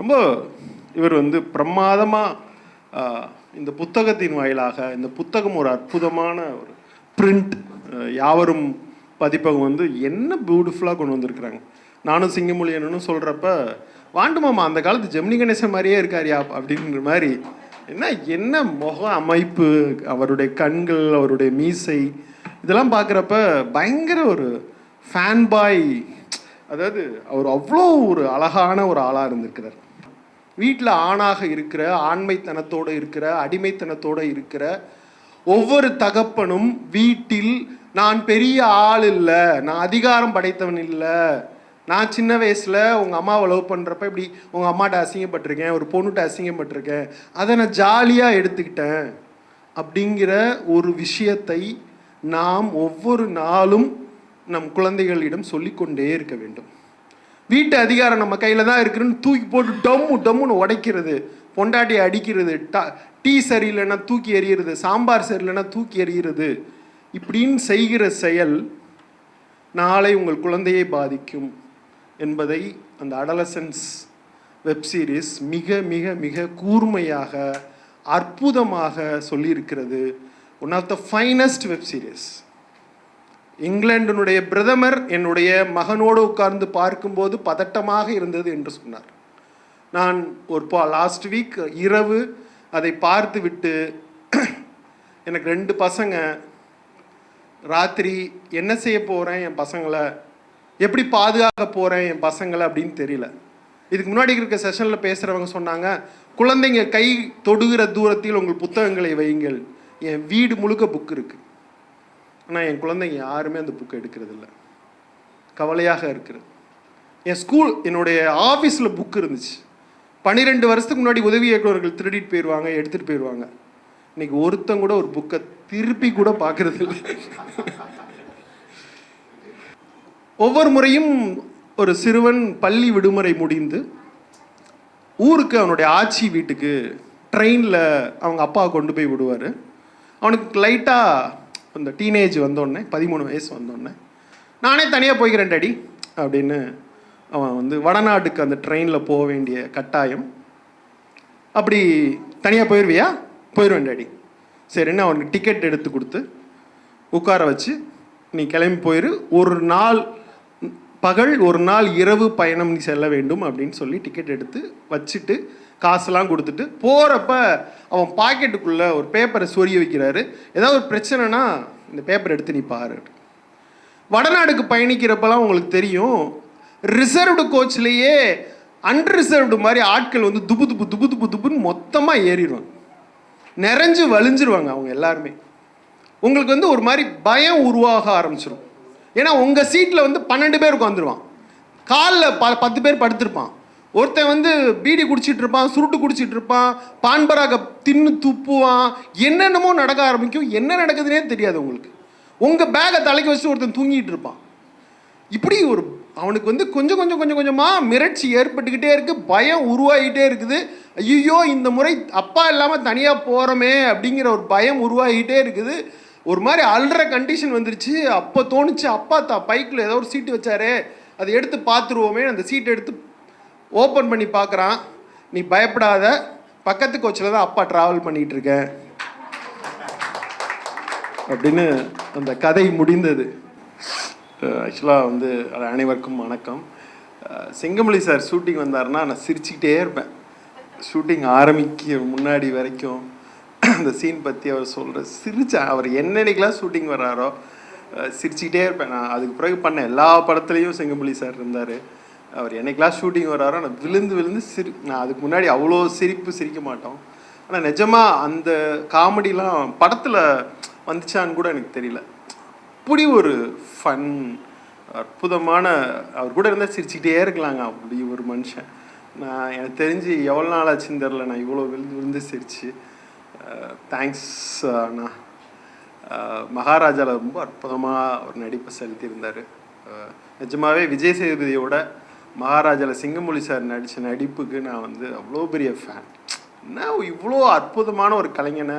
ரொம்ப இவர் வந்து பிரமாதமாக இந்த புத்தகத்தின் வாயிலாக இந்த புத்தகம் ஒரு அற்புதமான ஒரு பிரிண்ட் யாவரும் பதிப்பகம் வந்து என்ன பியூட்டிஃபுல்லாக கொண்டு வந்திருக்கிறாங்க. நானும் சிங்கமொழியனும் சொல்கிறப்ப வாண்டு மாமா அந்த காலத்து ஜெமினி கணேசன் மாதிரியே இருக்காரியா? அப்படின்ற மாதிரி என்ன என்ன முக அமைப்பு அவருடைய கண்கள் அவருடைய மீசை இதெல்லாம் பார்க்குறப்ப பயங்கர ஒரு ஃபேன் பாய் அதாவது அவர் அவ்வளோ ஒரு அழகான ஒரு ஆளாக இருந்திருக்கிறார். வீட்டில் ஆணாக இருக்கிற ஆண்மைத்தனத்தோடு இருக்கிற அடிமைத்தனத்தோடு இருக்கிற ஒவ்வொரு தகப்பனும் வீட்டில் நான் பெரிய ஆள் இல்லை நான் அதிகாரம் படைத்தவன் இல்லை நான் சின்ன வயசில் உங்கள் அம்மாவை லவ் பண்ணுறப்ப இப்படி உங்கள் அம்மாட்ட அசிங்கப்பட்டிருக்கேன் ஒரு பொண்ணுகிட்ட அசிங்கப்பட்டிருக்கேன் அதை நான் ஜாலியாக எடுத்துக்கிட்டேன் அப்படிங்கிற ஒரு விஷயத்தை நாம் ஒவ்வொரு நாளும் நம் குழந்தைகளிடம் சொல்லிக்கொண்டே இருக்க வேண்டும். வீட்டு அதிகாரம் நம்ம கையில் தான் இருக்குன்னு தூக்கி போட்டு டம்மு டம்முன்னு உடைக்கிறது. பொண்டாட்டியை அடிக்கிறது. டா டீ சரியில்லைன்னா தூக்கி எறிகிறது சாம்பார் சரியில்லைன்னா தூக்கி எறிகிறது இப்படின்னு செய்கிற செயல் நாளை உங்கள் குழந்தையை பாதிக்கும் என்பதை அந்த அடலசன்ஸ் வெப் சீரிஸ் மிக மிக மிக கூர்மையாக அற்புதமாக சொல்லியிருக்கிறது. One of the finest web series இங்கிலாண்டினுடைய பிரதமர் என்னுடைய மகனோடு உட்கார்ந்து பார்க்கும்போது பதட்டமாக இருந்தது என்று சொன்னார். நான் ஒரு பா லாஸ்ட் வீக் இரவு அதை பார்த்து விட்டு எனக்கு ரெண்டு பசங்க ராத்திரி என்ன செய்ய போகிறேன் என் பசங்களை எப்படி பாதுகாக்க போகிறேன் என் பசங்களை அப்படின்னு தெரியல. இதுக்கு முன்னாடி இருக்க செஷனில் பேசுகிறவங்க சொன்னாங்க குழந்தைங்க கை தொடுகிற தூரத்தில் உங்கள் புத்தகங்களை வையுங்கள் என் வீடு முழுக்க புக் இருக்குது ஆனால் என் குழந்தைங்க யாருமே அந்த புக்கை எடுக்கிறது இல்லை கவலையாக இருக்கிறது. என் ஸ்கூல் என்னுடைய ஆஃபீஸில் புக் இருந்துச்சு. பன்னிரெண்டு வருஷத்துக்கு முன்னாடி உதவி இயக்குநர்கள் திருடிட்டு போயிடுவாங்க எடுத்துகிட்டு போயிடுவாங்க இன்னைக்கு ஒருத்தன் கூட ஒரு புக்கை திருப்பி கூட பார்க்கறது இல்லை ஒவ்வொரு முறையும் ஒரு சிறுவன் பள்ளி விடுமுறை முடிந்து ஊருக்கு அவனுடைய ஆட்சி வீட்டுக்கு ட்ரெயினில் அவங்க அப்பா கொண்டு போய் விடுவார். அவனுக்கு லைட்டாக அந்த டீனேஜ் வந்தோடனே பதிமூணு வயசு வந்தோடனே நானே தனியாக போய்க்கிறேன் டேடி அப்படின்னு அவன் வந்து வடநாட்டுக்கு அந்த ட்ரெயினில் போக வேண்டிய கட்டாயம். அப்படி தனியாக போயிடுவியா போயிடுவேன் டேடி சரின்னு அவனுக்கு டிக்கெட் எடுத்து கொடுத்து உட்கார வச்சு நீ கிளம்பி போயிரு ஒரு நாள் பகல் ஒரு நாள் இரவு பயணம் நீ செல்ல வேண்டும் அப்படின்னு சொல்லி டிக்கெட் எடுத்து வச்சுட்டு காசெல்லாம் கொடுத்துட்டு போகிறப்ப அவன் பாக்கெட்டுக்குள்ளே ஒரு பேப்பரை சொரிய வைக்கிறாரு. ஏதாவது ஒரு பிரச்சனைனா இந்த பேப்பர் எடுத்து நீ பாரு. வடநாடுக்கு பயணிக்கிறப்பெல்லாம் உங்களுக்கு தெரியும் ரிசர்வ்டு கோச்லேயே அன்ரிசர்வ்டு மாதிரி ஆட்கள் வந்து துபு துப்பு துபு துப்பு துப்புன்னு மொத்தமாக ஏறிடுவாங்க நிறைஞ்சு வலிஞ்சிருவாங்க அவங்க எல்லாருமே. உங்களுக்கு வந்து ஒரு மாதிரி பயம் உருவாக ஆரம்பிச்சிடும் ஏன்னா உங்கள் சீட்டில் வந்து பன்னெண்டு பேர் உட்காந்துருவான் காலில் ப பத்து பேர் படுத்திருப்பான். ஒருத்தன் வந்து பீடி குடிச்சிட்டு இருப்பான் சுருட்டு குடிச்சிட்டு இருப்பான் பான்பராக தின்னு துப்புவான். என்னென்னமோ நடக்க ஆரம்பிக்கும். என்ன நடக்குதுன்னே தெரியாது உங்களுக்கு. உங்கள் பேகை தலைக்கு வச்சு ஒருத்தன் தூங்கிட்டு இருப்பான். இப்படி ஒரு அவனுக்கு வந்து கொஞ்சம் கொஞ்சம் கொஞ்சம் கொஞ்சமாக மிரட்சி ஏற்பட்டுக்கிட்டே இருக்குது பயம் உருவாகிட்டே இருக்குது. ஐயோ இந்த முறை அப்பா இல்லாமல் தனியாக போகிறோமே அப்படிங்கிற ஒரு பயம் உருவாகிட்டே இருக்குது. ஒரு மாதிரி அல்ற கண்டிஷன் வந்துருச்சு. அப்போ தோணுச்சு அப்பா தா பைக்கில் ஏதோ ஒரு சீட்டு வச்சாரே அதை எடுத்து பார்த்துருவோமே அந்த சீட்டை எடுத்து ஓப்பன் பண்ணி பார்க்குறான். நீ பயப்படாத. பக்கத்து கோச்சில் தான் அப்பா ட்ராவல் பண்ணிகிட்ருக்கேன் அப்படின்னு அந்த கதை முடிந்தது. ஆக்சுவலாக வந்து அது அனைவருக்கும் வணக்கம். செங்கமலி செங்கமொழி சார் ஷூட்டிங் வந்தாருன்னா நான் சிரிச்சுக்கிட்டே இருப்பேன். ஷூட்டிங் ஆரம்பிக்க முன்னாடி வரைக்கும் அந்த சீன் பற்றி அவர் சொல்கிற சிரிச்சேன். அவர் என்னன்னைக்கெலாம் ஷூட்டிங் வர்றாரோ சிரிச்சுக்கிட்டே இருப்பேன். நான் அதுக்கு பிறகு பண்ண எல்லா படத்துலேயும் செங்கமொழி சார் இருந்தார். அவர் என்னைக்கெல்லாம் ஷூட்டிங் வர்றாரோ நான் விழுந்து விழுந்து சிரி நான் அதுக்கு முன்னாடி அவ்வளோ சிரிப்பு சிரிக்க மாட்டோம். ஆனால் நிஜமாக அந்த காமெடிலாம் படத்தில் வந்துச்சான்னு கூட எனக்கு தெரியல. அப்படி ஒரு ஃபன் அற்புதமான அவர் கூட இருந்தால் சிரிச்சுக்கிட்டே இருக்கலாங்க அப்படி ஒரு மனுஷன். நான் எனக்கு தெரிஞ்சு எவ்வளோ நாள் ஆச்சுன்னு தெரில நான் இவ்வளோ விழுந்து விழுந்து சிரிச்சு தேங்க்ஸ் அண்ணா. மகாராஜாவில் ரொம்ப அற்புதமாக ஒரு நடிப்பை செலுத்தியிருந்தார். நிஜமாகவே விஜய் சேதுபதியோட மகாராஜாவில் சிங்கமொழி சார் நடித்த நடிப்புக்கு நான் வந்து அவ்வளோ பெரிய ஃபேன் என்ன இவ்வளோ அற்புதமான ஒரு கலைஞனை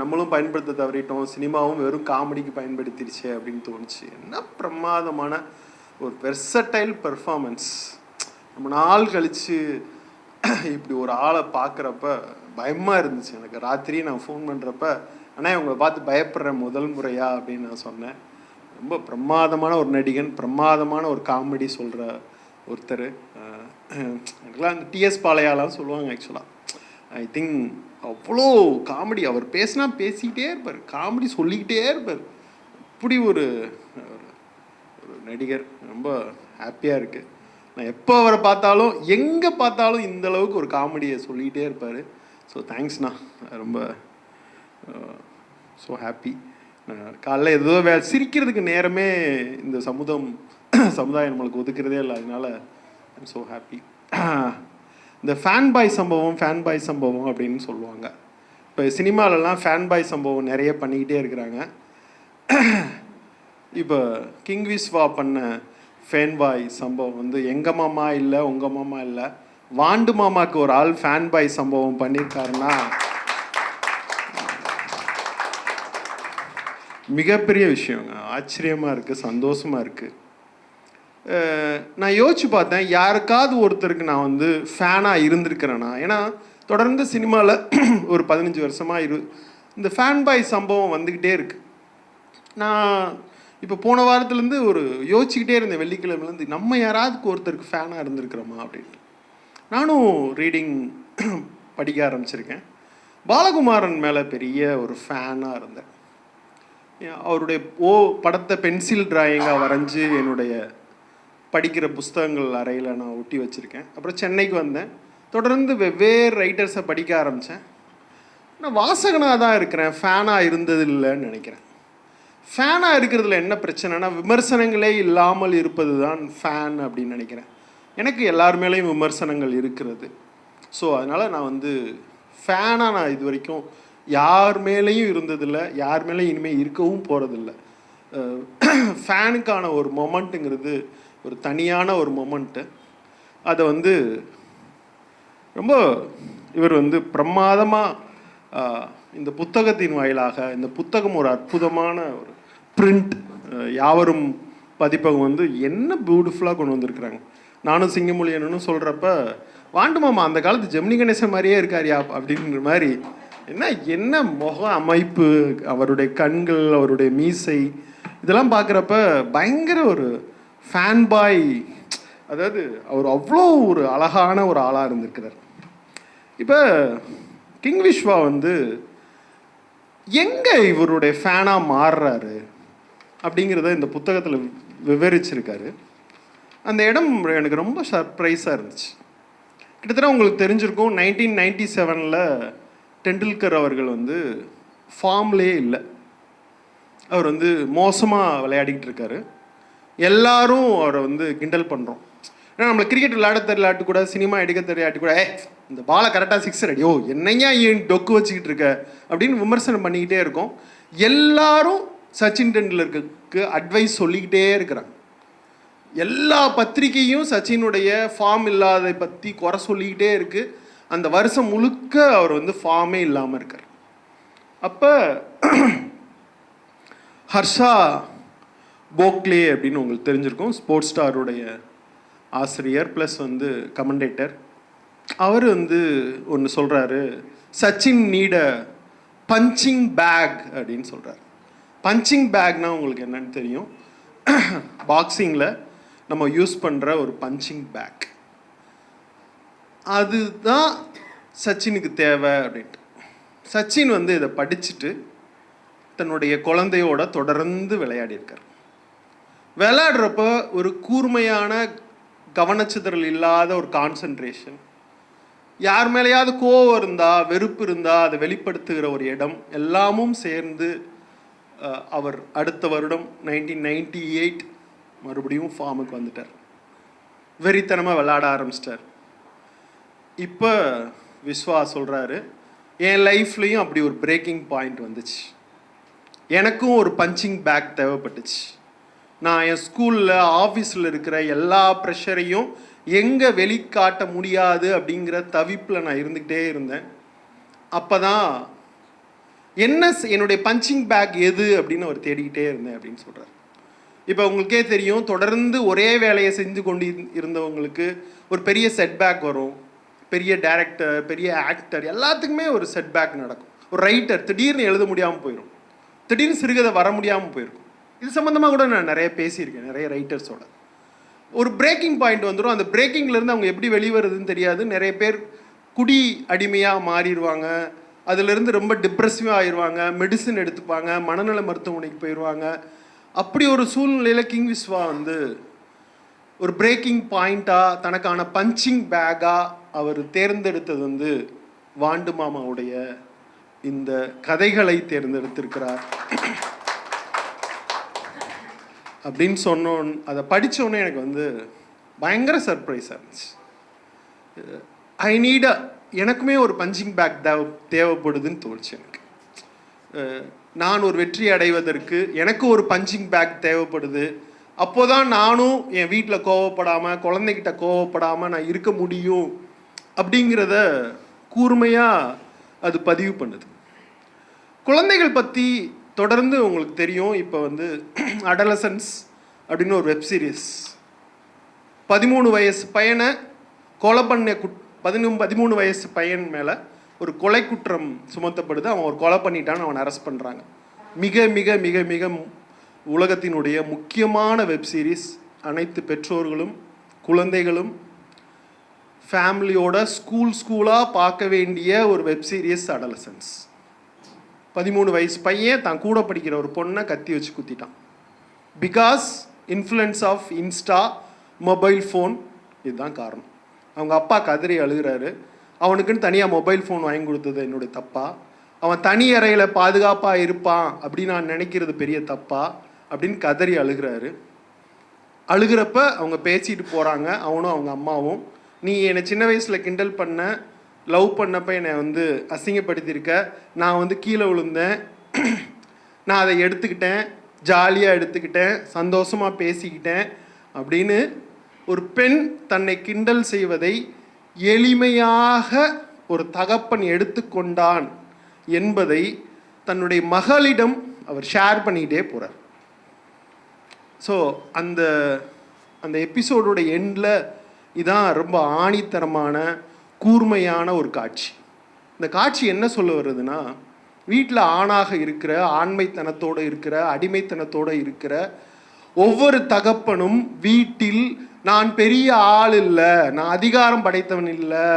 நம்மளும் பயன்படுத்த தவறிட்டோம் சினிமாவும் வெறும் காமெடிக்கு பயன்படுத்திடுச்சே அப்படின்னு தோணுச்சு. என்ன பிரமாதமான ஒரு வெர்சடைல் பெர்ஃபார்மன்ஸ் ரொம்ப நாள் கழித்து இப்படி ஒரு ஆளை பார்க்குறப்ப பயமாக இருந்துச்சு. எனக்கு ராத்திரி நான் ஃபோன் பண்ணுறப்ப ஆனால் இவங்களை பார்த்து பயப்படுறேன் முதல் முறையா அப்படின்னு நான் சொன்னேன். ரொம்ப பிரமாதமான ஒரு நடிகன் பிரமாதமான ஒரு காமெடி சொல்கிற ஒருத்தர் எனக்குலாம் அந்த டிஎஸ் பாளையாலாம் சொல்லுவாங்க ஆக்சுவலாக ஐ திங்க் அவ்வளோ காமெடி அவர் பேசினா பேசிக்கிட்டே இருப்பார். காமெடி சொல்லிக்கிட்டே இருப்பார். அப்படி ஒரு ஒரு நடிகர். ரொம்ப ஹாப்பியாக இருக்குது நான் எப்போ அவரை பார்த்தாலும் எங்கே பார்த்தாலும் இந்த அளவுக்கு ஒரு காமெடியை சொல்லிகிட்டே இருப்பார். ஸோ தேங்க்ஸ்ண்ணா ரொம்ப ஸோ ஹாப்பி காலைல ஏதோ வே சிரிக்கிறதுக்கு நேரமே இந்த சமுதாயம் சமுதாயம் நம்மளுக்கு ஒதுக்கிறதே இல்லை. அதனால ஐம் ஸோ ஹாப்பி இந்த ஃபேன் பாய் சம்பவம் ஃபேன் பாய் சம்பவம் அப்படின்னு சொல்லுவாங்க. இப்போ சினிமாலெல்லாம் ஃபேன் பாய் சம்பவம் நிறைய பண்ணிக்கிட்டே இருக்கிறாங்க. இப்போ கிங் விஸ்வா பண்ண ஃபேன் பாய் சம்பவம் வந்து எங்கள் மாமா இல்லை உங்கள் மாமா இல்லை வாண்டு மாமாவுக்கு ஒரு ஆள் ஃபேன் பாய் சம்பவம் பண்ணியிருக்காருன்னா மிகப்பெரிய விஷயங்க. ஆச்சரியமாக இருக்குது சந்தோஷமாக இருக்குது நான் யோசிச்சு பார்த்தேன் யாருக்காவது ஒருத்தருக்கு நான் வந்து ஃபேனாக இருந்திருக்கிறேனா? ஏன்னா தொடர்ந்து சினிமாவில் ஒரு பதினஞ்சு வருஷமாக இரு இந்த ஃபேன் பாய் சம்பவம் வந்துக்கிட்டே இருக்கு. நான் இப்போ போன வாரத்துலேருந்து ஒரு யோசிச்சுக்கிட்டே இருந்தேன் வெள்ளிக்கிழமைலேருந்து நம்ம யாராவதுக்கு ஒருத்தருக்கு ஃபேனாக இருந்திருக்கிறோமா அப்படின்ட்டு நானும் ரீடிங் படிக்க ஆரம்பிச்சிருக்கேன். பாலகுமாரன் மேலே பெரிய ஒரு ஃபேனாக இருந்தேன். அவருடைய ஓ படத்தை பென்சில் டிராயிங்காக வரைஞ்சி என்னுடைய படிக்கிற புஸ்தகங்கள் அறையில் நான் ஒட்டி வச்சுருக்கேன். அப்புறம் சென்னைக்கு வந்தேன். தொடர்ந்து வெவ்வேறு ரைட்டர்ஸை படிக்க ஆரம்பித்தேன் நான் வாசகனாக தான் இருக்கிறேன். ஃபேனாக இருந்தது இல்லைன்னு நினைக்கிறேன். ஃபேனாக இருக்கிறதுல என்ன பிரச்சனைனா விமர்சனங்களே இல்லாமல் இருப்பது தான் ஃபேன் அப்படின்னு நினைக்கிறேன். எனக்கு எல்லார் மேலேயும் விமர்சனங்கள் இருக்கிறது. ஸோ அதனால் நான் வந்து ஃபேனாக நான் இது வரைக்கும் யார் மேலேயும் இருந்ததில்லை. யார் மேலேயும் இனிமேல் இருக்கவும் போகிறதில்ல ஃபேனுக்கான ஒரு மொமெண்ட்டுங்கிறது ஒரு தனியான ஒரு மொமெண்ட்டு அதை வந்து ரொம்ப இவர் வந்து பிரமாதமாக இந்த புத்தகத்தின் வாயிலாக இந்த புத்தகம் ஒரு அற்புதமான ஒரு பிரிண்ட் யாவரும் பதிப்பகம் வந்து என்ன பியூட்டிஃபுல்லாக கொண்டு வந்திருக்கிறாங்க. நானும் சிங்கமொழியனும் சொல்கிறப்ப வாண்டு மாமா அந்த காலத்து ஜெமினி கணேசன் மாதிரியே இருக்காரியா அப்படின்ற மாதிரி என்ன என்ன முக அமைப்பு அவருடைய கண்கள் அவருடைய மீசை இதெல்லாம் பார்க்குறப்ப பயங்கர ஒரு ஃபேன் பாய் அதாவது அவர் அவ்வளோ ஒரு அழகான ஒரு ஆளாக இருந்திருக்கிறார். இப்போ கிங் விஸ்வா வந்து எங்கே இவருடைய ஃபேனாக மாறுறாரு அப்படிங்கிறத இந்த புத்தகத்தில் விவரிச்சிருக்காரு. அந்த இடம் எனக்கு ரொம்ப சர்ப்ரைஸாக இருந்துச்சு. கிட்டத்தட்ட உங்களுக்கு தெரிஞ்சிருக்கும் நைன்டீன் நைன்டி செவனில் டெண்டுல்கர் அவர்கள் வந்து ஃபார்ம்லேயே இல்லை. அவர் வந்து மோசமாக விளையாடிக்கிட்டு இருக்காரு. எல்லாரும் அவரை வந்து கிண்டல் பண்ணுறோம் ஏன்னா நம்மளை கிரிக்கெட் விளையாட தெரியலாட்டு கூட சினிமா எடுக்க தெரியாட்டி கூட ஏ இந்த பாலை கரெக்டாக சிக்ஸர் அடி ஓ என்னையா ஏன் டொக்கு வச்சுக்கிட்டு இருக்க? அப்படின்னு விமர்சனம் பண்ணிக்கிட்டே இருக்கோம். எல்லாரும் சச்சின் டெண்டுல்கருக்கு அட்வைஸ் சொல்லிக்கிட்டே இருக்கிறாங்க. எல்லா பத்திரிகையும் சச்சினுடைய ஃபார்ம் இல்லாத பற்றி குறை சொல்லிக்கிட்டே இருக்குது அந்த வருஷம் முழுக்க அவர் வந்து ஃபார்மே இல்லாமல் இருக்கார். அப்போ ஹர்ஷா போக்லே அப்படின்னு உங்களுக்கு தெரிஞ்சிருக்கும். ஸ்போர்ட்ஸ் ஸ்டாருடைய ஆசிரியர் ப்ளஸ் வந்து கமெண்டேட்டர் அவர் வந்து ஒன்று சொல்கிறாரு சச்சின் நீட பஞ்சிங் பேக் அப்படின்னு சொல்கிறார் பஞ்சிங் பேக்னா உங்களுக்கு என்னன்னு தெரியும். பாக்ஸிங்கில் நம்ம யூஸ் பண்ணுற ஒரு பஞ்சிங் பேக் அதுதான் சச்சினுக்கு தேவை அப்படின்ட்டு. சச்சின் வந்து இதை படிச்சுட்டு தன்னுடைய குழந்தையோட தொடர்ந்து விளையாடியிருக்கார். விளையாடுறப்ப ஒரு கூர்மையான கவனச்சிதறல் இல்லாத ஒரு கான்சன்ட்ரேஷன் யார் மேலேயாவது கோவம் இருந்தால் வெறுப்பு இருந்தால் அதை வெளிப்படுத்துகிற ஒரு இடம் எல்லாமும் சேர்ந்து அவர் அடுத்த வருடம் நைன்டீன் நைன்டி எயிட் மறுபடியும் ஃபார்முக்கு வந்துட்டார். வெறித்தனமாக விளையாட ஆரம்பிச்சிட்டார். இப்போ விஸ்வா சொல்கிறாரு என் லைஃப்லேயும் அப்படி ஒரு பிரேக்கிங் பாயிண்ட் வந்துச்சு. எனக்கும் ஒரு பஞ்சிங் பேக் தேவைப்பட்டுச்சு. நான் என் ஸ்கூலில் ஆஃபீஸில் இருக்கிற எல்லா ப்ரெஷரையும் எங்கே வெளிக்காட்ட முடியாது அப்படிங்கிற தவிப்பில் நான் இருந்துக்கிட்டே இருந்தேன். அப்போ தான் என்ன என்னுடைய பஞ்சிங் பேக் எது அப்படின்னு அவர் தேடிக்கிட்டே இருந்தேன் அப்படின்னு சொல்கிறார் இப்போ உங்களுக்கே தெரியும் தொடர்ந்து ஒரே வேலையை செஞ்சு கொண்டு இருந்தவங்களுக்கு ஒரு பெரிய செட்பேக் வரும். பெரிய டேரக்டர் பெரிய ஆக்டர் எல்லாத்துக்குமே ஒரு செட்பேக் நடக்கும். ஒரு ரைட்டர் திடீர்னு எழுத முடியாமல் போயிடும் திடீர்னு சிறுகதை வர முடியாமல் போயிருக்கும். இது சம்மந்தமாக கூட நான் நிறைய பேசியிருக்கேன் நிறைய ரைட்டர்ஸோட ஒரு பிரேக்கிங் பாயிண்ட் வந்துடும் அந்த பிரேக்கிங்லேருந்து அவங்க எப்படி வெளிவருதுன்னு தெரியாது. நிறைய பேர் குடி அடிமையாக மாறிடுவாங்க. அதுலேருந்து ரொம்ப டிப்ரெசிவாக ஆயிடுவாங்க. மெடிசன் எடுத்துப்பாங்க. மனநல மருத்துவமனைக்கு போயிடுவாங்க. அப்படி ஒரு சூழ்நிலையில் கிங் விஸ்வா வந்து ஒரு பிரேக்கிங் பாயிண்ட்டாக தனக்கான பஞ்சிங் பேக்காக அவர் தேர்ந்தெடுத்தது வந்து வாண்டு மாமாவுடைய இந்த கதைகளை தேர்ந்தெடுத்திருக்கிறார். அப்படின்னு சொன்னோன் அதை படித்தோன்னே எனக்கு வந்து பயங்கர சர்ப்ரைஸாக இருந்துச்சு. ஐ நீட எனக்குமே ஒரு பஞ்சிங் பேக் தேவை தேவைப்படுதுன்னு தோணுச்சு எனக்கு. நான் ஒரு வெற்றி அடைவதற்கு எனக்கு ஒரு பஞ்சிங் பேக் தேவைப்படுது. அப்போதான் நானும் என் வீட்டில் கோவப்படாமல் குழந்தைகிட்ட கோவப்படாமல் நான் இருக்க முடியும் அப்படிங்கிறத கூர்மையாக அது பதிவு பண்ணுது. குழந்தைகள் பற்றி தொடர்ந்து உங்களுக்கு தெரியும் இப்போ வந்து அடலசன்ஸ் அப்படின்னு ஒரு வெப் சீரிஸ் பதிமூணு வயசு பையனை கொலை பண்ண குட் பதினொன்று பதிமூணு வயசு பையன் மேலே ஒரு கொலை குற்றம் சுமத்தப்படுது. அவன் ஒரு கொலை பண்ணிட்டான்னு அவனை அரெஸ்ட் பண்ணுறாங்க மிக மிக மிக மிக உலகத்தினுடைய முக்கியமான வெப் சீரிஸ் அனைத்து பெற்றோர்களும் குழந்தைகளும் ஃபேமிலியோட ஸ்கூல் ஸ்கூலாக பார்க்க வேண்டிய ஒரு வெப் சீரிஸ் அடலசன்ஸ் பதிமூணு வயசு பையன் தான் கூட படிக்கிற ஒரு பொண்ணை கத்தி வச்சு குத்திட்டான். Because influence of Insta mobile phone இதுதான் காரணம். அவங்க அப்பா கதறி அழுகிறாரு. அவனுக்குன்னு தனியாக மொபைல் ஃபோன் வாங்கி கொடுத்தது என்னுடைய தப்பா? அவன் தனி அறையில் பாதுகாப்பாக இருப்பான் அப்படின்னு நான் நினைக்கிறது பெரிய தப்பா? அப்படின்னு கதறி அழுகிறாரு. அழுகிறப்ப அவங்க பேசிட்டு போகிறாங்க அவனும் அவங்க அம்மாவும். நீ என்னை சின்ன வயசில் கிண்டல் பண்ண லவ் பண்ணப்ப என்னை வந்து அசிங்கப்படுத்தியிருக்க. நான் வந்து கீழே விழுந்தேன். நான் அதை எடுத்துக்கிட்டேன். ஜாலியாக எடுத்துக்கிட்டேன். சந்தோஷமாக பேசிக்கிட்டேன் அப்படின்னு ஒரு பெண் தன்னை கிண்டல் செய்வதை எளிமையாக ஒரு தகப்பன் எடுத்துக்கொண்டான் என்பதை தன்னுடைய மகளிடம் அவர் ஷேர் பண்ணிக்கிட்டே போகிறார் ஸோ அந்த அந்த எபிசோடோட எண்டில் இதான் ரொம்ப ஆணித்தரமான கூர்மையான ஒரு காட்சி. இந்த காட்சி என்ன சொல்ல வருதுன்னா வீட்டில் ஆணாக இருக்கிற ஆண்மைத்தனத்தோடு இருக்கிற அடிமைத்தனத்தோடு இருக்கிற ஒவ்வொரு தகப்பனும் வீட்டில் நான் பெரிய ஆள் இல்லை நான் அதிகாரம் படைத்தவன் இல்லை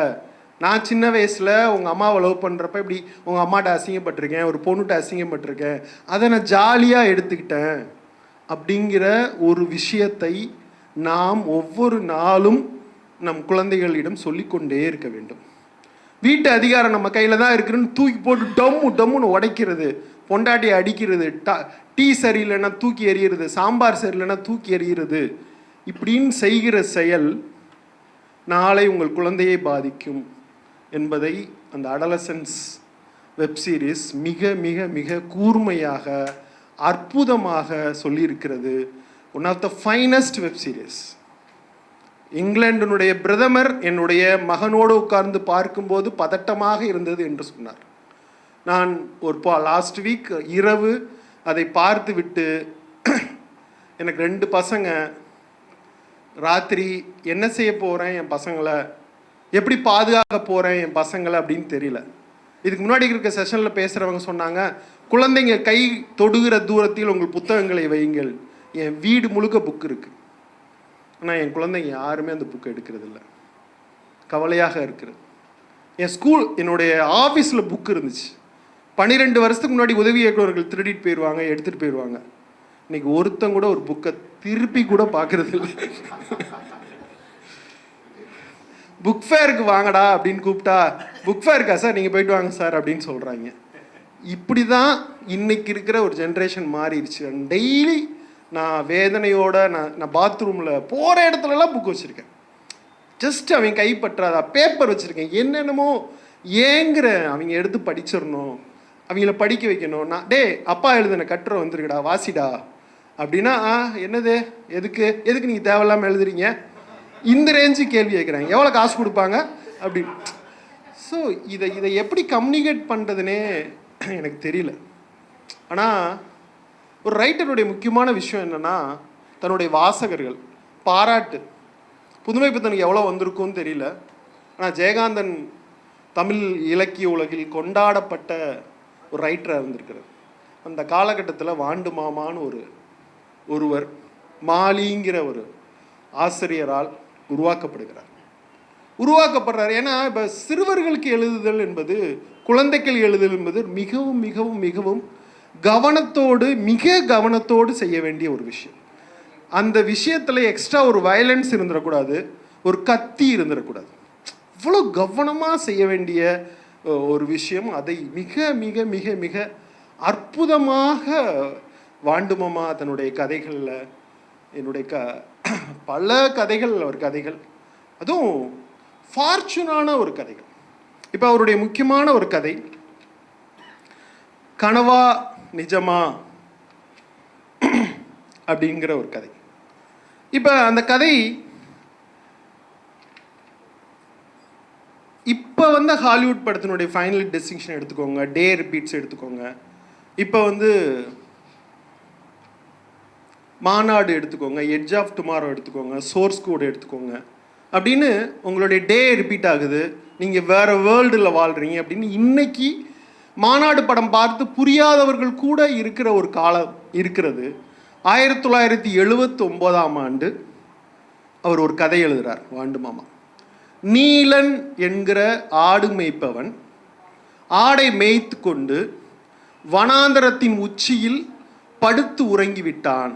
நான் சின்ன வயசில் உங்கள் அம்மாவை லவ் பண்ணுறப்ப இப்படி உங்கள் அம்மாட்ட அசிங்கப்பட்டிருக்கேன் ஒரு பொண்ணுகிட்ட அசிங்கப்பட்டிருக்கேன் அதை நான் ஜாலியாக எடுத்துக்கிட்டேன். அப்படிங்கிற ஒரு விஷயத்தை நாம் ஒவ்வொரு நாளும் நம் குழந்தைகளிடம் சொல்லிக்கொண்டே இருக்க வேண்டும். வீட்டு அதிகாரம் நம்ம கையில் தான் இருக்குன்னு தூக்கி போட்டு டம்மு டம்முன்னு உடைக்கிறது. பொண்டாட்டி அடிக்கிறது டா டீ சரியில்லைன்னா தூக்கி எறிகிறது சாம்பார் சரியில்லைன்னா தூக்கி எறிகிறது இப்படின்னு செய்கிற செயல் நாளை உங்கள் குழந்தையை பாதிக்கும் என்பதை அந்த அடலசன்ஸ் வெப் சீரிஸ் மிக மிக மிக கூர்மையாக அற்புதமாக சொல்லியிருக்கிறது. One of the finest web series இங்கிலாண்டினுடைய பிரதமர் என்னுடைய மகனோடு உட்கார்ந்து பார்க்கும்போது பதட்டமாக இருந்தது என்று சொன்னார். நான் ஒரு பா லாஸ்ட் வீக் இரவு அதை பார்த்து விட்டு எனக்கு ரெண்டு பசங்க ராத்திரி என்ன செய்ய போகிறேன் என் பசங்களை எப்படி பாதுகாக்க போகிறேன் என் பசங்களை அப்படின்னு தெரியல. இதுக்கு முன்னாடி இருக்க செஷனில் பேசுகிறவங்க சொன்னாங்க குழந்தைங்க கை தொடுகிற தூரத்தில் உங்கள் புத்தகங்களை வையுங்கள். என் வீடு முழுக்க புக் இருக்குது ஆனால் என் குழந்தைங்க யாருமே அந்த புக்கை எடுக்கிறது கவலையாக இருக்கிறது. என் ஸ்கூல் என்னுடைய ஆஃபீஸில் புக் இருந்துச்சு. பன்னிரெண்டு வருஷத்துக்கு முன்னாடி உதவி இயக்குநர்கள் திருடிட்டு போயிடுவாங்க எடுத்துகிட்டு போயிடுவாங்க இன்னைக்கு ஒருத்தன் கூட ஒரு புக்கை திருப்பி கூட பார்க்கறது இல்லை புக் ஃபேருக்கு வாங்கடா அப்படின்னு கூப்பிட்டா புக் ஃபேருக்கா சார்? நீங்கள் போயிட்டு வாங்க சார் அப்படின்னு சொல்கிறாங்க இப்படி தான் இன்னைக்கு இருக்கிற ஒரு ஜென்ரேஷன் மாறிடுச்சு. டெய்லி நான் வேதனையோட நான் நான் பாத்ரூமில் போகிற இடத்துலலாம் புக் வச்சுருக்கேன். ஜஸ்ட் அவன் கைப்பற்றாதா பேப்பர் வச்சுருக்கேன். என்னென்னமோ ஏங்குற அவங்க எடுத்து படிச்சிடணும். அவங்கள படிக்க வைக்கணும். நான் டே அப்பா எழுதின கட்டுரை வந்துருக்குடா வாசிடா. அப்படின்னா ஆ என்னது? எதுக்கு? எதுக்கு நீங்கள் தேவையில்லாமல் எழுதுறீங்க? இந்த ரேஞ்சு கேள்வி கேட்குறாங்க. எவ்வளோ காசு கொடுப்பாங்க? அப்படி. ஸோ இதை இதை எப்படி கம்யூனிகேட் பண்ணுறதுனே எனக்கு தெரியல. ஆனால் ஒரு ரைட்டருடைய முக்கியமான விஷயம் என்னென்னா தன்னுடைய வாசகர்கள் பாராட்டு. புதுமை பித்தனுக்கு எவ்வளோ வந்திருக்கும்னு தெரியல. ஆனால் ஜெயகாந்தன் தமிழ் இலக்கிய உலகில் கொண்டாடப்பட்ட ஒரு ரைட்டராக இருந்திருக்கிறார். அந்த காலகட்டத்தில் வாண்டு மாமான்னு ஒரு ஒருவர் மாலிங்கிற ஒரு ஆசிரியரால் உருவாக்கப்படுகிறார். உருவாக்கப்படுறார். ஏன்னா இப்போ சிறுவர்களுக்கு எழுதுதல் என்பது குழந்தைகள் எழுதுதல் என்பது மிகவும் மிகவும் மிகவும் கவனத்தோடு மிக கவனத்தோடு செய்ய வேண்டிய ஒரு விஷயம். அந்த விஷயத்தில் எக்ஸ்ட்ரா ஒரு வயலன்ஸ் இருந்துடக்கூடாது ஒரு கத்தி இருந்துடக்கூடாது இவ்வளோ கவனமாக செய்ய வேண்டிய ஒரு விஷயம். அதை மிக மிக மிக மிக அற்புதமாக வாண்டுமமா தன்னுடைய கதைகளில். என்னுடைய க பல கதைகள் அவர் கதைகள். அதுவும் ஃபார்ச்சுனான ஒரு கதைகள். இப்போ அவருடைய முக்கியமான ஒரு கதை. கனவா நிஜமா அப்படிங்கிற ஒரு கதை. இப்போ அந்த கதை இப்போ வந்து ஹாலிவுட் படத்தினுடைய ஃபைனல் டெஸ்டிங்ஷன் எடுத்துக்கோங்க டே ரிப்பீட்ஸ் எடுத்துக்கோங்க. இப்போ வந்து மாநாடு எடுத்துக்கோங்க எட்ஜ் ஆஃப் டுமாரோ எடுத்துக்கோங்க சோர்ஸ் கோடு எடுத்துக்கோங்க. அப்படின்னு உங்களுடைய டே ரிப்பீட் ஆகுது. நீங்கள் வேறு வேர்ல்டில் வாழ்கிறீங்க அப்படின்னு இன்றைக்கி மாநாடு படம் பார்த்து புரியாதவர்கள் கூட இருக்கிற ஒரு காலம் இருக்கிறது. ஆயிரத்தி தொள்ளாயிரத்தி எழுபத்தி ஒம்போதாம் ஆண்டு அவர் ஒரு கதை எழுதுகிறார் வாண்டு மாமா. நீலன் என்கிற ஆடு மேய்ப்பவன் ஆடை மேய்த்து கொண்டு வனாந்தரத்தின் உச்சியில் படுத்து உறங்கிவிட்டான்.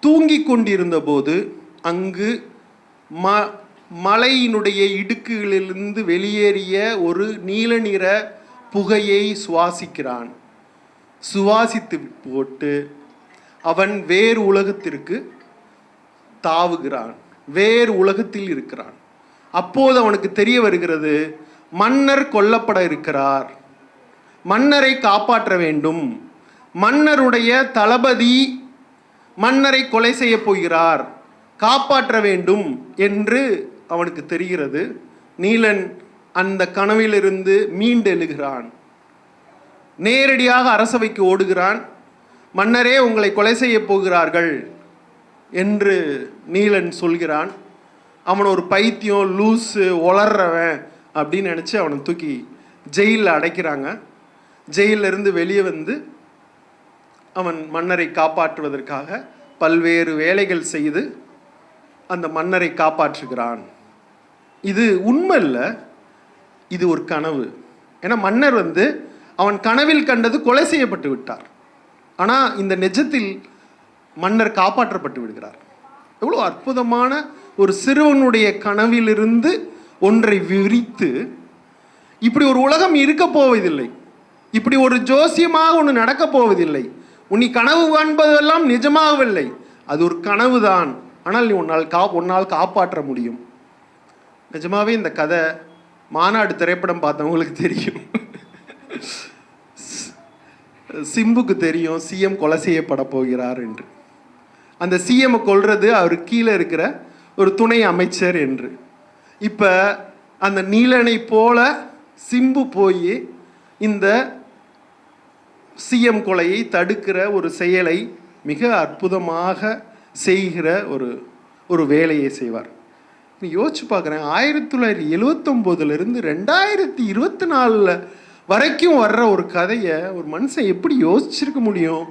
தூங்கிக் கொண்டிருந்தபோது அங்கு ம மலையினுடைய இடுக்குகளிலிருந்து வெளியேறிய ஒரு நீல நிற புகையை சுவாசிக்கிறான். சுவாசித்து போட்டு அவன் வேறு உலகத்திற்கு தாவுகிறான். வேறு உலகத்தில் இருக்கிறான். அப்போது அவனுக்கு தெரிய வருகிறது மன்னர் கொல்லப்பட இருக்கிறார். மன்னரை காப்பாற்ற வேண்டும். மன்னருடைய தளபதி மன்னரை கொலை செய்ய போகிறார். காப்பாற்ற வேண்டும் என்று அவனுக்கு தெரிகிறது. நீலன் அந்த கனவிலிருந்து மீண்டெழுகிறான். நேரடியாக அரசவைக்கு ஓடுகிறான். மன்னரே உங்களை கொலை செய்ய போகிறார்கள் என்று நீலன் சொல்கிறான். அவன் ஒரு பைத்தியம் லூஸு ஒளர்றவன் அப்படின்னு நினச்சி அவனை தூக்கி ஜெயிலில் அடைக்கிறாங்க. ஜெயிலிருந்து இருந்து வெளியே வந்து அவன் மன்னரை காப்பாற்றுவதற்காக பல்வேறு வேலைகள் செய்து அந்த மன்னரை காப்பாற்றுகிறான். இது உண்மை இல்லை. இது ஒரு கனவு. ஏன்னா மன்னர் வந்து அவன் கனவில் கண்டது கொலை செய்யப்பட்டு விட்டார். ஆனால் இந்த நெஜத்தில் மன்னர் காப்பாற்றப்பட்டு விடுகிறார். எவ்வளோ அற்புதமான ஒரு சிறுவனுடைய கனவிலிருந்து ஒன்றை விரித்து இப்படி ஒரு உலகம் இருக்க போவதில்லை. இப்படி ஒரு ஜோசியமாக ஒன்று நடக்கப் போவதில்லை. உன் நீ கனவு காண்பதெல்லாம் நிஜமாகவில்லை. அது ஒரு கனவு தான் ஆனால் நீ உன்னால் கா உன்னால் காப்பாற்ற முடியும். நிஜமாகவே இந்த கதை மாநாடு திரைப்படம் பார்த்தவங்களுக்கு தெரியும். சிம்புக்கு தெரியும் சிஎம் கொலை செய்யப்பட போகிறார் என்று. அந்த சிஎம் கொல்றது அவர் கீழே இருக்கிற ஒரு துணை அமைச்சர் என்று. இப்போ அந்த நீலனை போல சிம்பு போய் இந்த சிஎம் கொலையை தடுக்கிற ஒரு செயலை மிக அற்புதமாக செய்கிற ஒரு ஒரு வேலையை செய்வார். யோசிச்சு பார்க்குறேன் ஆயிரத்தி தொள்ளாயிரத்தி எழுவத்தொம்போதுலேருந்து ரெண்டாயிரத்தி இருபத்தி நாலில் வரைக்கும் வர்ற ஒரு கதையை ஒரு மனுஷன் எப்படி யோசிச்சிருக்க முடியும்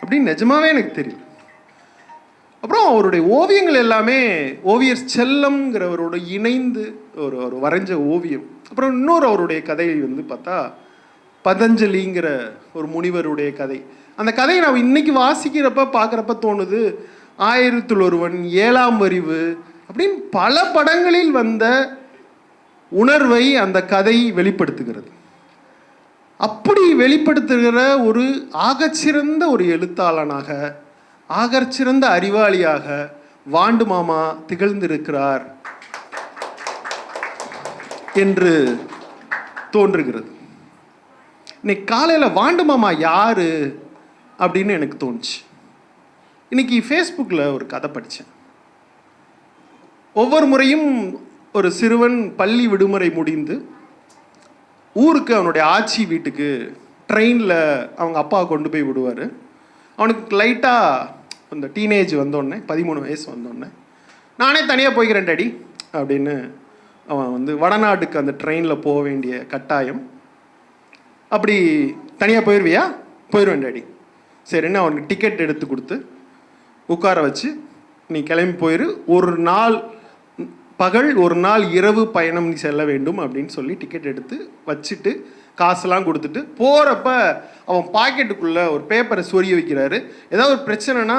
அப்படின்னு நிஜமாவே எனக்கு தெரியும். அப்புறம் அவருடைய ஓவியங்கள் எல்லாமே ஓவியர் செல்லம்ங்கிறவரோட இணைந்து ஒரு ஒரு வரைஞ்ச ஓவியம். அப்புறம் இன்னொரு அவருடைய கதை வந்து பார்த்தா பதஞ்சலிங்கிற ஒரு முனிவருடைய கதை. அந்த கதையை நான் இன்னைக்கு வாசிக்கிறப்ப பார்க்குறப்ப தோணுது ஆயிரத்தில் ஒருவன் ஏழாம் அறிவு அப்படின்னு பல படங்களில் வந்த உணர்வை அந்த கதை வெளிப்படுத்துகிறது. அப்படி வெளிப்படுத்துகிற ஒரு ஆகச்சிறந்த ஒரு எழுத்தாளனாக ஆகச்சிறந்த அறிவாளியாக வாண்டு மாமா திகழ்ந்திருக்கிறார் என்று தோன்றுகிறது. இன்னைக்கு காலையில் வாண்டு மாமா யாரு? அப்படின்னு எனக்கு தோணுச்சு. இன்னைக்கு ஃபேஸ்புக்கில் ஒரு கதை படித்தேன் ஒவ்வொரு முறையும் ஒரு சிறுவன் பள்ளி விடுமுறை முடிந்து ஊருக்கு அவனுடைய ஆச்சி வீட்டுக்கு ட்ரெயினில் அவங்க அப்பா கொண்டு போய் விடுவார். அவனுக்கு லைட்டாக அந்த டீனேஜ் வந்தோடனே பதிமூணு வயசு வந்தோடனே நானே தனியாக போய்க்கிறேன் டேடி அப்படின்னு அவன் வந்து வடநாட்டுக்கு அந்த ட்ரெயினில் போக வேண்டிய கட்டாயம். அப்படி தனியாக போயிடுவியா போயிடுவேன் டேடி. சரின்னு அவனுக்கு டிக்கெட் எடுத்து கொடுத்து உட்கார வச்சு நீ கிளம்பி போயிரு. ஒரு நாள் பகல் ஒரு நாள் இரவு பயணம் செல்ல வேண்டும் அப்படின்னு சொல்லி டிக்கெட் எடுத்து வச்சுட்டு காசெல்லாம் கொடுத்துட்டு போகிறப்ப அவன் பாக்கெட்டுக்குள்ளே ஒரு பேப்பரை சொரிய வைக்கிறாரு. ஏதாவது ஒரு பிரச்சனைனா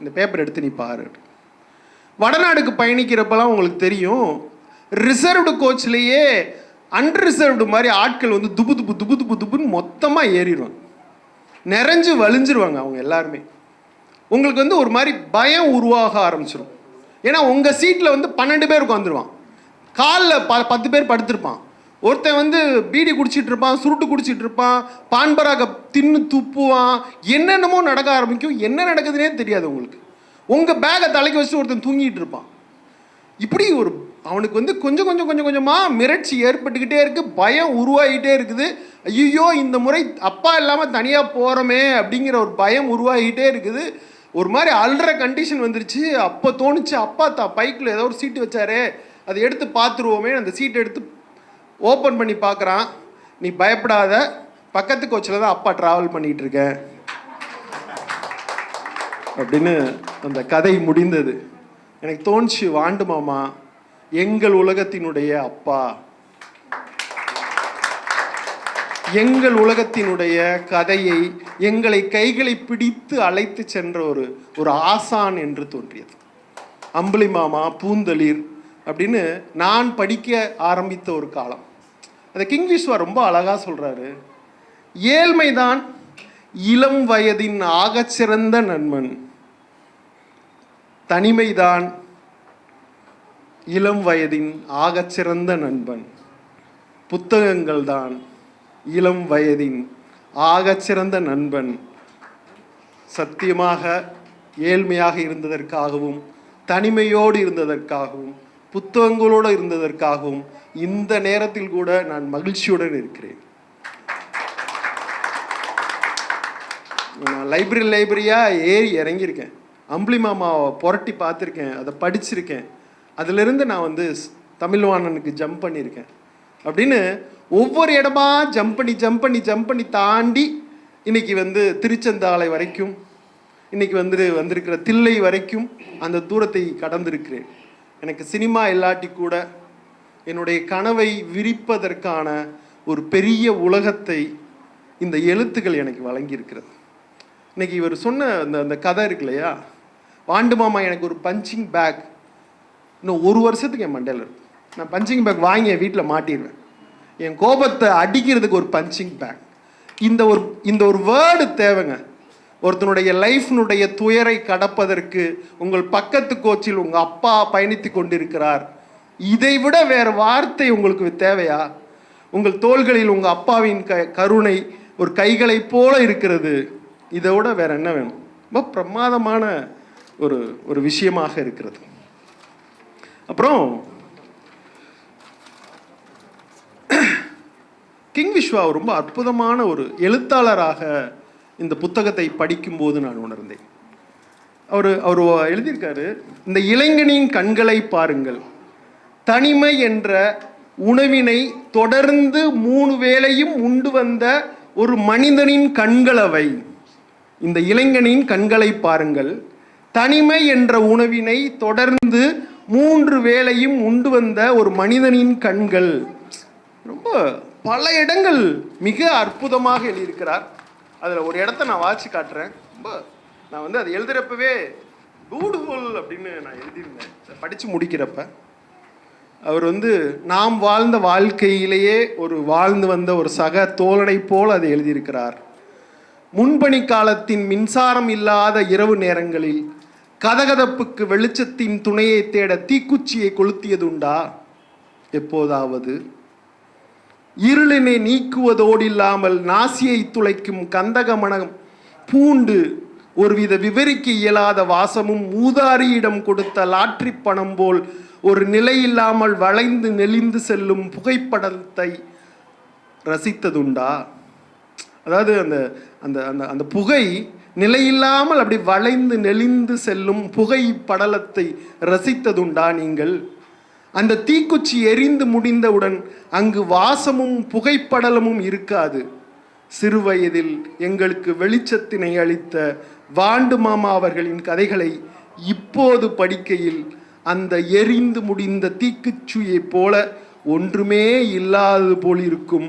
இந்த பேப்பர் எடுத்து நீ பாரு. வடநாடுக்கு பயணிக்கிறப்பெல்லாம் உங்களுக்கு தெரியும் ரிசர்வ்டு கோச்லேயே அன்ரிசர்வ்டு மாதிரி ஆட்கள் வந்து துபு துபு துபு துபு துபுன்னு மொத்தமாக ஏறிடுவாங்க நிறைஞ்சு வலிஞ்சிருவாங்க அவங்க எல்லாருமே. உங்களுக்கு வந்து ஒரு மாதிரி பயம் உருவாக ஆரம்பிச்சிடும் ஏன்னா உங்கள் சீட்டில் வந்து பன்னெண்டு பேர் உட்காந்துருவான் காலில் ப பத்து பேர் படுத்திருப்பான். ஒருத்தன் வந்து பீடி குடிச்சிட்டு இருப்பான் சுருட்டு குடிச்சிட்டு இருப்பான் பான்பராக தின்னு துப்புவான். என்னென்னமோ நடக்க ஆரம்பிக்கும். என்ன நடக்குதுன்னே தெரியாது உங்களுக்கு. உங்கள் பேகை தலைக்கு வச்சு ஒருத்தன் தூங்கிட்டு இருப்பான். இப்படி ஒரு அவனுக்கு வந்து கொஞ்சம் கொஞ்சம் கொஞ்சம் கொஞ்சமாக மிரட்சி ஏற்பட்டுக்கிட்டே இருக்குது பயம் உருவாகிட்டே இருக்குது. ஐயோ இந்த முறை அப்பா இல்லாமல் தனியாக போகிறோமே அப்படிங்கிற ஒரு பயம் உருவாகிட்டே இருக்குது. ஒரு மாதிரி அல்ற கண்டிஷன் வந்துருச்சு. அப்போ தோணுச்சு அப்பா தா பைக்கில் ஏதோ ஒரு சீட்டு வச்சாரே அதை எடுத்து பார்த்துருவோமே. அந்த சீட்டை எடுத்து ஓப்பன் பண்ணி பார்க்குறான். நீ பயப்படாத பக்கத்து கோச்சில் தான் அப்பா ட்ராவல் பண்ணிகிட்டு இருக்கேன். அப்படின்னு அந்த கதை முடிந்தது. எனக்கு தோணுச்சு வாண்டு மாமா எங்கள் உலகத்தினுடைய அப்பா. எங்கள் உலகத்தினுடைய கதையை எங்களை கைகளை பிடித்து அழைத்து சென்ற ஒரு ஒரு ஆசான் என்று தோன்றியது. அம்புலி மாமா பூந்தளிர் அப்படின்னு நான் படிக்க ஆரம்பித்த ஒரு காலம். அந்த கிங் விஸ்வா ரொம்ப அழகாக சொல்கிறாரு ஏழ்மைதான் இளம் வயதின் ஆகச்சிறந்த நண்பன். தனிமைதான் இளம் வயதின் ஆகச்சிறந்த நண்பன். புத்தகங்கள் தான் இளம் வயதின் ஆகச்சிறந்த நண்பன். சத்தியமாக ஏழ்மையாக இருந்ததற்காகவும் தனிமையோடு இருந்ததற்காகவும் புத்தகங்களோடு இருந்ததற்காகவும் இந்த நேரத்தில் கூட நான் மகிழ்ச்சியுடன் இருக்கிறேன். நான் லைப்ரரி லைப்ரரியாக ஏறி இறங்கியிருக்கேன். அம்புலி மாமாவை புரட்டி பார்த்துருக்கேன். அதை படிச்சிருக்கேன். அதிலிருந்து நான் வந்து தமிழ்வாணனுக்கு ஜம்ப் பண்ணியிருக்கேன். அப்படின்னு ஒவ்வொரு இடமா ஜம்ப் பண்ணி ஜம்ப் பண்ணி ஜம்ப் பண்ணி தாண்டி இன்னைக்கு வந்து திருச்செந்தாலை வரைக்கும் இன்னைக்கு வந்து வந்திருக்கிற தில்லை வரைக்கும் அந்த தூரத்தை கடந்திருக்கிறேன். எனக்கு சினிமா இல்லாட்டி கூட என்னுடைய கனவை விரிப்பதற்கான ஒரு பெரிய உலகத்தை இந்த எழுத்துக்கள் எனக்கு வழங்கியிருக்கிறது. இன்னைக்கு இவர் சொன்ன அந்த அந்த கதை இருக்கு இல்லையா? வாண்டு மாமா எனக்கு ஒரு பஞ்சிங் பேக் இன்னும் ஒரு வருஷத்துக்கு என் மண்டையில் இருக்கும். நான் பஞ்சிங் பேக் வாங்கி என் வீட்டில் மாட்டிடுவேன் என் கோபத்தை அடிக்கிறதுக்கு ஒரு பஞ்சிங் பேக் இந்த ஒரு இந்த ஒரு வேர்டு தேவைங்க. ஒருத்தனுடைய லைஃப்னுடைய துயரை கடப்பதற்கு உங்கள் பக்கத்து கோச்சில் உங்கள் அப்பா பயணித்து கொண்டிருக்கிறார். இதை விட வேறு வார்த்தை உங்களுக்கு தேவையா? உங்கள் தோள்களில் உங்கள் அப்பாவின் க கருணை ஒரு கைகளைப் போல இருக்கிறது. இதை விட வேற என்ன வேணும்? ரொம்ப பிரமாதமான ஒரு ஒரு விஷயமாக இருக்கிறது. அப்புறம் கிங் விஸ்வா ரொம்ப அற்புதமான ஒரு எழுத்தாளராக இந்த புத்தகத்தை படிக்கும்போது நான் உணர்ந்தேன். அவர் அவர் எழுதியிருக்காரு இந்த இளைஞனின் கண்களை பாருங்கள். தனிமை என்ற உணவினை தொடர்ந்து மூணு வேளையும் உண்டு வந்த ஒரு மனிதனின் கண்களவை. இந்த இளைஞனின் கண்களை பாருங்கள். தனிமை என்ற உணவினை தொடர்ந்து மூன்று வேளையும் உண்டு வந்த ஒரு மனிதனின் கண்கள். ரொம்ப பல இடங்கள் மிக அற்புதமாக எழுதியிருக்கிறார். அதில் ஒரு இடத்த நான் வாட்சி காட்டுறேன். ரொம்ப நான் வந்து அதை எழுதுறப்பவே பியூட்டிஃபுல் அப்படின்னு நான் எழுதியிருந்தேன். படித்து முடிக்கிறப்ப அவர் வந்து நாம் வாழ்ந்த வாழ்க்கையிலேயே ஒரு வாழ்ந்து வந்த ஒரு சக தோழனைப் போல் அதை எழுதியிருக்கிறார். முன்பணி காலத்தின் மின்சாரம் இல்லாத இரவு நேரங்களில் கதகதப்புக்கு வெளிச்சத்தின் துணையை தேட தீக்குச்சியை கொளுத்தியதுண்டா? எப்போதாவது இருளினை நீக்குவதோடு இல்லாமல் நாசியை துளைக்கும் கந்தக மனம் பூண்டு ஒருவித விவரிக்க இயலாத வாசமும் மூதாரியிடம் கொடுத்த லாட்ரி பணம் போல் ஒரு நிலையில்லாமல் வளைந்து நெளிந்து செல்லும் புகைப்படத்தை ரசித்ததுண்டா? அதாவது அந்த அந்த அந்த அந்த புகை நிலையில்லாமல் அப்படி வளைந்து நெளிந்து செல்லும் புகை படலத்தை ரசித்ததுண்டா நீங்கள்? அந்த தீக்குச்சி எரிந்து முடிந்தவுடன் அங்கு வாசமும் புகைப்படலமும் இருக்காது. சிறுவயதில் எங்களுக்கு வெளிச்சத்தினை அளித்த வாண்டு மாமா அவர்களின் கதைகளை இப்போது படிக்கையில் அந்த எரிந்து முடிந்த தீக்குச்சியைப் போல ஒன்றுமே இல்லாதது போல் இருக்கும்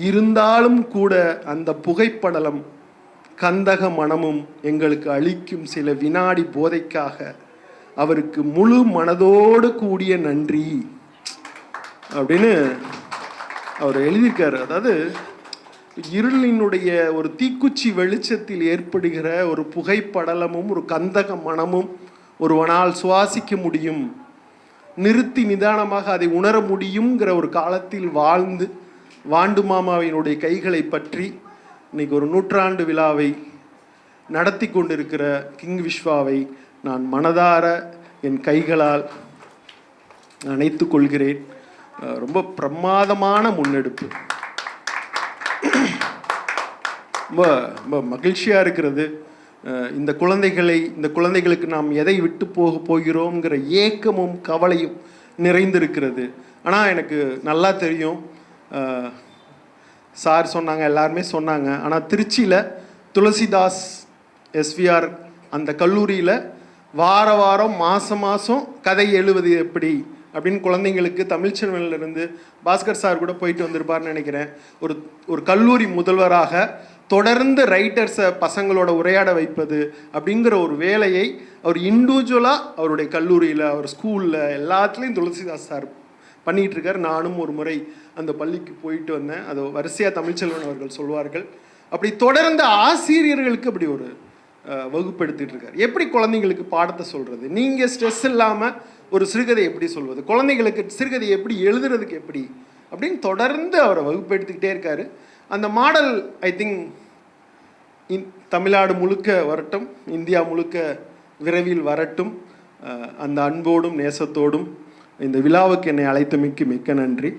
இருந்தாலும் கூட அந்த புகைப்படலம் கந்தக மனமும் எங்களுக்கு அளிக்கும் சில வினாடி போதைக்காக அவருக்கு முழு மனதோடு கூடிய நன்றி. அப்படின்னு அவர் எழுதியிருக்காரு. அதாவது இருளினுடைய ஒரு தீக்குச்சி வெளிச்சத்தில் ஏற்படுகிற ஒரு புகைப்படலமும் ஒரு கந்தக மனமும் ஒருவனால் சுவாசிக்க முடியும். நிறுத்தி நிதானமாக அதை உணர முடியுங்கிற ஒரு காலத்தில் வாழ்ந்து வாண்டு மாமாவினுடைய கைகளை பற்றி இன்னைக்கு ஒரு நூற்றாண்டு விழாவை நடத்தி கொண்டிருக்கிற கிங் விஸ்வாவை நான் மனதார என் கைகளால் அணைத்து கொள்கிறேன். ரொம்ப பிரமாதமான முன்னெடுப்பு. ரொம்ப ரொம்ப மகிழ்ச்சியாக இருக்கிறது. இந்த குழந்தைகளை இந்த குழந்தைகளுக்கு நாம் எதை விட்டு போக போகிறோங்கிற ஏக்கமும் கவலையும் நிறைந்திருக்கிறது. ஆனால் எனக்கு நல்லா தெரியும். சார் சொன்னாங்க எல்லாருமே சொன்னாங்க. ஆனால் திருச்சியில் துளசிதாஸ் எஸ்விஆர் அந்த கல்லூரியில் வார வாரம் மாதம் மாதம் கதை எழுவது எப்படி? அப்படின்னு குழந்தைங்களுக்கு தமிழ் இருந்து பாஸ்கர் சார் கூட போயிட்டு வந்திருப்பார்னு நினைக்கிறேன். ஒரு ஒரு கல்லூரி முதல்வராக தொடர்ந்து ரைட்டர்ஸை பசங்களோட உரையாட வைப்பது அப்படிங்கிற ஒரு வேலையை அவர் இண்டிவிஜுவலாக அவருடைய கல்லூரியில் அவர் ஸ்கூலில் எல்லாத்துலேயும் துளசிதாஸ் சார் பண்ணிகிட்ருக்கார் இருக்கார் நானும் ஒரு முறை அந்த பள்ளிக்கு போயிட்டு வந்தேன். அது வரிசையாக தமிழ்ச்செல்வன் அவர்கள் சொல்வார்கள். அப்படி தொடர்ந்து ஆசிரியர்களுக்கு அப்படி ஒரு வகுப்பெடுத்துட்டு இருக்காரு. எப்படி குழந்தைங்களுக்கு பாடத்தை சொல்கிறது நீங்கள் ஸ்ட்ரெஸ் இல்லாமல் ஒரு சிறுகதை எப்படி சொல்வது? குழந்தைங்களுக்கு சிறுகதை எப்படி எழுதுறதுக்கு எப்படி? அப்படின்னு தொடர்ந்து அவரை வகுப்பெடுத்துக்கிட்டே இருக்காரு. அந்த மாடல் ஐ திங்க் இந் தமிழ்நாடு முழுக்க வரட்டும் இந்தியா முழுக்க விரைவில் வரட்டும். அந்த அன்போடும் நேசத்தோடும் இந்த விழாவுக்கு என்னை அழைத்தமைக்கு மிக்க நன்றி.